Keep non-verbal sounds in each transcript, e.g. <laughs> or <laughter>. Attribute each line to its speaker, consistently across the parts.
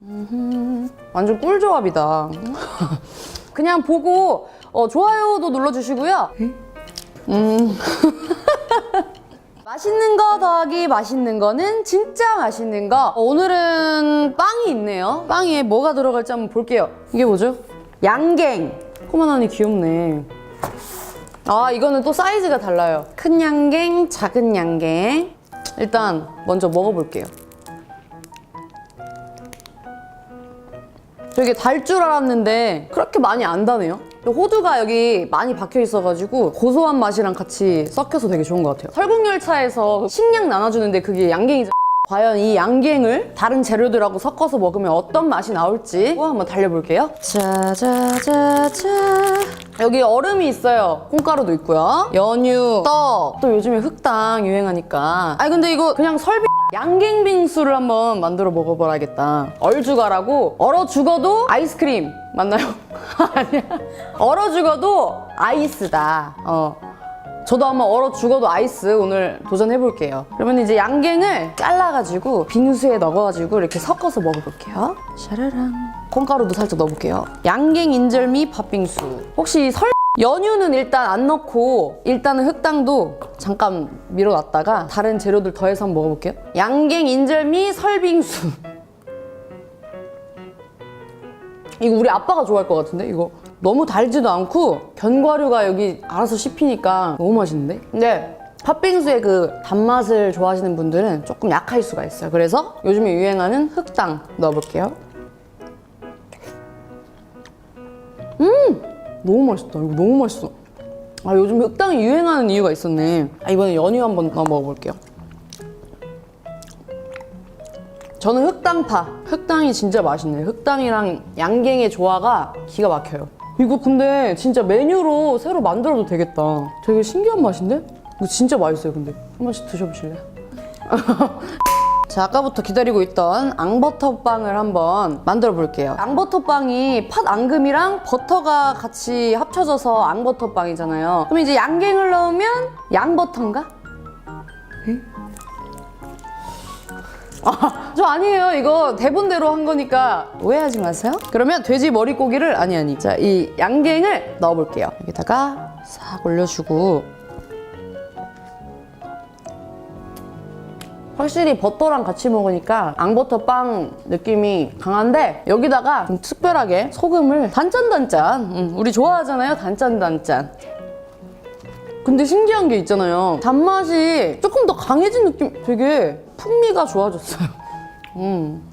Speaker 1: 음흠. 완전 꿀조합이다. <laughs> 그냥 보고 어, 좋아요도 눌러주시고요. 음. <laughs> 맛있는 거 더하기 맛있는 거는 진짜 맛있는 거. 어, 오늘은 빵이 있네요. 빵에 뭐가 들어갈지 한번 볼게요. 이게 뭐죠? 양갱. 코만하니 귀엽네. 아, 이거는 또 사이즈가 달라요. 큰 양갱, 작은 양갱. 일단 먼저 먹어볼게요. 되게 달 줄 알았는데 그렇게 많이 안 다네요. 호두가 여기 많이 박혀 있어가지고 고소한 맛이랑 같이 섞여서 되게 좋은 것 같아요. 설국열차에서 식량 나눠주는데 그게 양갱이죠. 과연 이 양갱을 다른 재료들하고 섞어서 먹으면 어떤 맛이 나올지 한번 달려볼게요. 짜자자자. 여기 얼음이 있어요. 콩가루도 있고요. 연유, 떡. 또 요즘에 흑당 유행하니까. 아니 근데 이거 그냥 설비 양갱 빙수를 한번 만들어 먹어봐야겠다. 얼죽어라고 얼어 죽어도 아이스크림 맞나요? <laughs> 아니야. 얼어 죽어도 아이스다. 어. 저도 한번 얼어 죽어도 아이스 오늘 도전해볼게요. 그러면 이제 양갱을 잘라가지고 빙수에 넣어가지고 이렇게 섞어서 먹어볼게요. 샤라랑. 콩가루도 살짝 넣어볼게요. 양갱 인절미 팥빙수. 혹시 설 연유는 일단 안 넣고 일단은 흑당도 잠깐 밀어놨다가 다른 재료들 더해서 한번 먹어볼게요. 양갱 인절미 설빙수. 이거 우리 아빠가 좋아할 것 같은데 이거 너무 달지도 않고 견과류가 여기 알아서 씹히니까 너무 맛있는데? 근데 팥빙수의 그 단맛을 좋아하시는 분들은 조금 약할 수가 있어요. 그래서 요즘에 유행하는 흑당 넣어볼게요. 음! 너무 맛있다. 이거 너무 맛있어. 아 요즘 흑당이 유행하는 이유가 있었네. 아, 이번에 연유 한번 넣어 먹어볼게요. 저는 흑당파. 흑당이 진짜 맛있네. 흑당이랑 양갱의 조화가 기가 막혀요. 이거 근데 진짜 메뉴로 새로 만들어도 되겠다. 되게 신기한 맛인데? 이거 진짜 맛있어요, 근데. 한 번씩 드셔보실래요? <laughs> 자, 아까부터 기다리고 있던 앙버터빵을 한번 만들어 볼게요. 앙버터빵이 팥 앙금이랑 버터가 같이 합쳐져서 앙버터빵이잖아요. 그럼 이제 양갱을 넣으면 양버터인가? 아, 저 아니에요. 이거 대본대로 한 거니까 오해하지 마세요. 그러면 돼지 머리고기를 아니 아니. 자, 이 양갱을 넣어 볼게요. 여기다가 싹 올려 주고 확실히 버터랑 같이 먹으니까 앙버터 빵 느낌이 강한데 여기다가 좀 특별하게 소금을 단짠단짠 음, 우리 좋아하잖아요 단짠단짠 근데 신기한 게 있잖아요. 단맛이 조금 더 강해진 느낌, 되게 풍미가 좋아졌어요. <laughs> 음.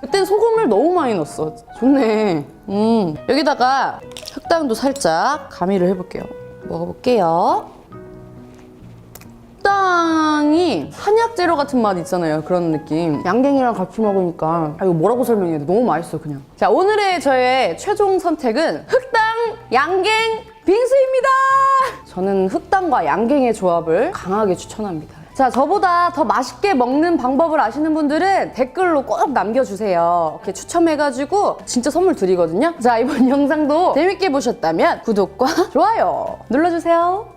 Speaker 1: 그땐 소금을 너무 많이 넣었어. 좋네. 음. 여기다가 흑당도 살짝 가미를 해볼게요. 먹어볼게요. 흑당이 한약 재료 같은 맛 있잖아요. 그런 느낌. 양갱이랑 같이 먹으니까 아, 이거 뭐라고 설명해야 돼? 너무 맛있어 그냥. 자 오늘의 저의 최종 선택은 흑당 양갱 빙수입니다. 저는 흑당과 양갱의 조합을 강하게 추천합니다. 자, 저보다 더 맛있게 먹는 방법을 아시는 분들은 댓글로 꼭 남겨주세요. 이렇게 추첨해가지고 진짜 선물 드리거든요. 자, 이번 <laughs> 영상도 재밌게 보셨다면 구독과 <laughs> 좋아요 눌러주세요.